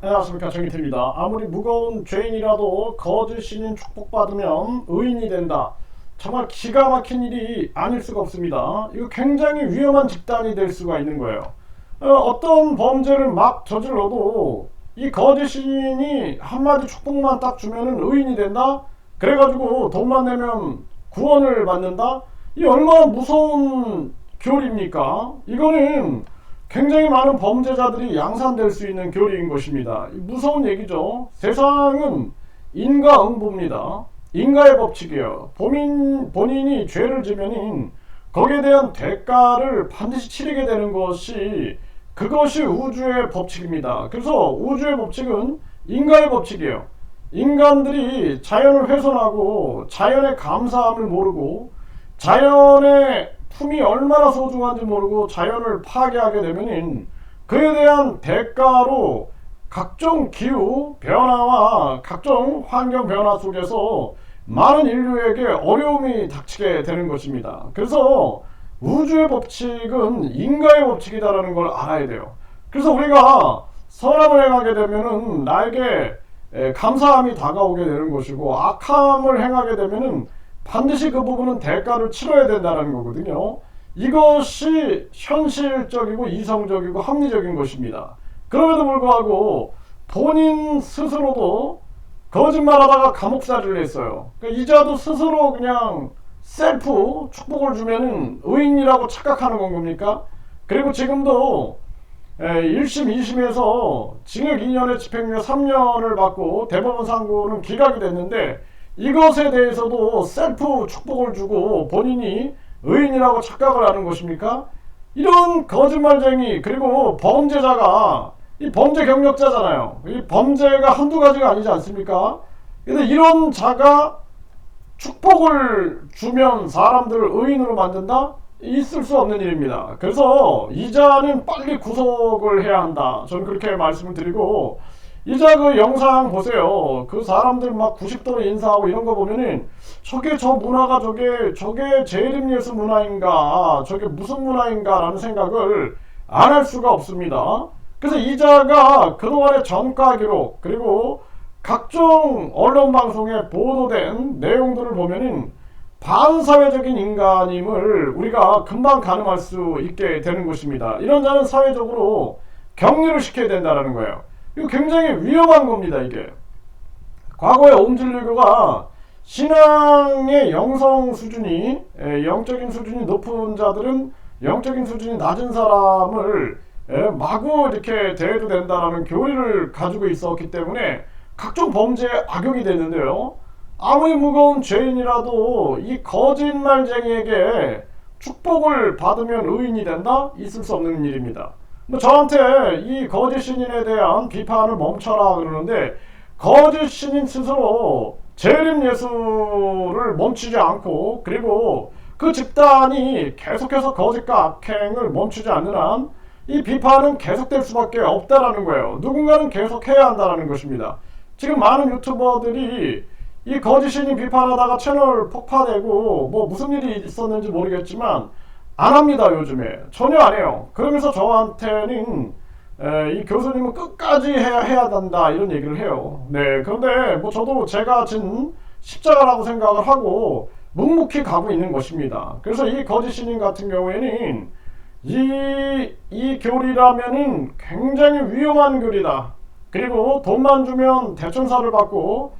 안녕하십니까 정희태입니다. 아무리 무거운 죄인이라도 거짓 신인 축복받으면 의인이 된다. 정말 기가 막힌 일이 아닐 수가 없습니다. 이거 굉장히 위험한 집단이 될 수가 있는 거예요. 어, 떤 범죄를 막 저질러도 이 거짓 신인이 한마디 축복만 딱 주면은 의인이 된다? 그래가지고 돈만 내면 구원을 받는다? 이 얼마나 무서운 교리입니까? 이거는 굉장히 많은 범죄자들이 양산될 수 있는 교리인 것입니다. 무서운 얘기죠. 세상은 인과응보입니다. 인과의 법칙이에요. 본인, 본인이 죄를 지면은 거기에 대한 대가를 반드시 치르게 되는 것이 그것이 우주의 법칙입니다. 그래서 우주의 법칙은 인과의 법칙이에요. 인간들이 자연을 훼손하고 자연의 감사함을 모르고 자연의 품이 얼마나 소중한지 모르고 자연을 파괴하게 되면 그에 대한 대가로 각종 기후 변화와 각종 환경 변화 속에서 많은 인류에게 어려움이 닥치게 되는 것입니다. 그래서 우주의 법칙은 인간의 법칙이다라는 걸 알아야 돼요. 그래서 우리가 선함을 행하게 되면은 나에게 감사함이 다가오게 되는 것이고 악함을 행하게 되면은 반드시 그 부분은 대가를 치러야 된다는 거거든요. 이것이 현실적이고 이성적이고 합리적인 것입니다. 그럼에도 불구하고 본인 스스로도 거짓말하다가 감옥살이를 했어요. 그러니까 이자도 스스로 그냥 셀프 축복을 주면은 의인이라고 착각하는 건 겁니까? 그리고 지금도 1심, 2심에서 징역 2년에 집행유예 3년을 받고 대법원 상고는 기각이 됐는데 이것에 대해서도 셀프 축복을 주고 본인이 의인이라고 착각을 하는 것입니까? 이런 거짓말쟁이 그리고 범죄자가 이 범죄 경력자잖아요. 이 범죄가 한두 가지가 아니지 않습니까? 근데 이런 자가 축복을 주면 사람들을 의인으로 만든다? 있을 수 없는 일입니다. 그래서 이자는 빨리 구속을 해야 한다. 저는 그렇게 말씀을 드리고 이제 그 영상 보세요. 그 사람들 막 90도로 인사하고 이런 거 보면은 저게 저 문화가 저게 저게 재림예수 문화인가 저게 무슨 문화인가라는 생각을 안 할 수가 없습니다. 그래서 이자가 그동안의 전가 기록 그리고 각종 언론 방송에 보도된 내용들을 보면은 반사회적인 인간임을 우리가 금방 가늠할 수 있게 되는 것입니다. 이런 자는 사회적으로 격리를 시켜야 된다는 거예요. 이거 굉장히 위험한 겁니다, 이게. 과거에 옴질류교가 신앙의 영성 수준이, 영적인 수준이 높은 자들은 영적인 수준이 낮은 사람을 마구 이렇게 대해도 된다라는 교리를 가지고 있었기 때문에 각종 범죄에 악용이 됐는데요. 아무리 무거운 죄인이라도 이 거짓말쟁이에게 축복을 받으면 의인이 된다? 있을 수 없는 일입니다. 뭐 저한테 이 거짓 신인에 대한 비판을 멈춰라 그러는데 거짓 신인 스스로 재림 예수를 멈추지 않고 그리고 그 집단이 계속해서 거짓과 악행을 멈추지 않는 한 이 비판은 계속될 수밖에 없다라는 거예요. 누군가는 계속해야 한다는 것입니다. 지금 많은 유튜버들이 이 거짓 신인 비판하다가 채널 폭파되고 뭐 무슨 일이 있었는지 모르겠지만 안 합니다 요즘에 전혀 안 해요. 그러면서 저한테는 에, 이 교수님은 끝까지 해야 해야 된다 이런 얘기를 해요. 네 그런데 뭐 저도 제가 진 십자가라고 생각을 하고 묵묵히 가고 있는 것입니다. 그래서 이 거짓 신인 같은 경우에는 이, 이 교리라면은 굉장히 위험한 교리다. 그리고 돈만 주면 대천사를 받고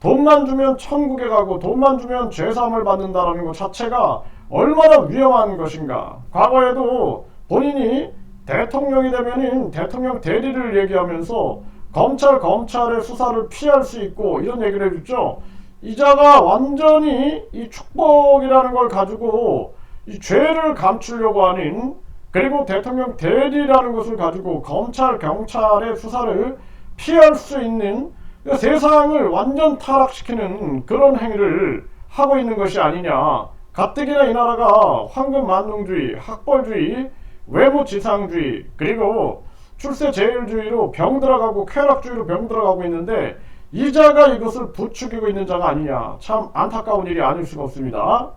돈만 주면 천국에 가고 돈만 주면 죄사함을 받는다라는 것 자체가 얼마나 위험한 것인가. 과거에도 본인이 대통령이 되면은 대통령 대리를 얘기하면서 검찰 검찰의 수사를 피할 수 있고 이런 얘기를 해줬죠. 이자가 완전히 이 축복이라는 걸 가지고 이 죄를 감추려고 하는 그리고 대통령 대리라는 것을 가지고 검찰 경찰의 수사를 피할 수 있는 세상을 완전 타락시키는 그런 행위를 하고 있는 것이 아니냐. 가뜩이나 이 나라가 황금 만능주의, 학벌주의, 외모 지상주의, 그리고 출세 제일주의로 병 들어가고 쾌락주의로 병 들어가고 있는데 이자가 이것을 부추기고 있는 자가 아니냐. 참 안타까운 일이 아닐 수가 없습니다.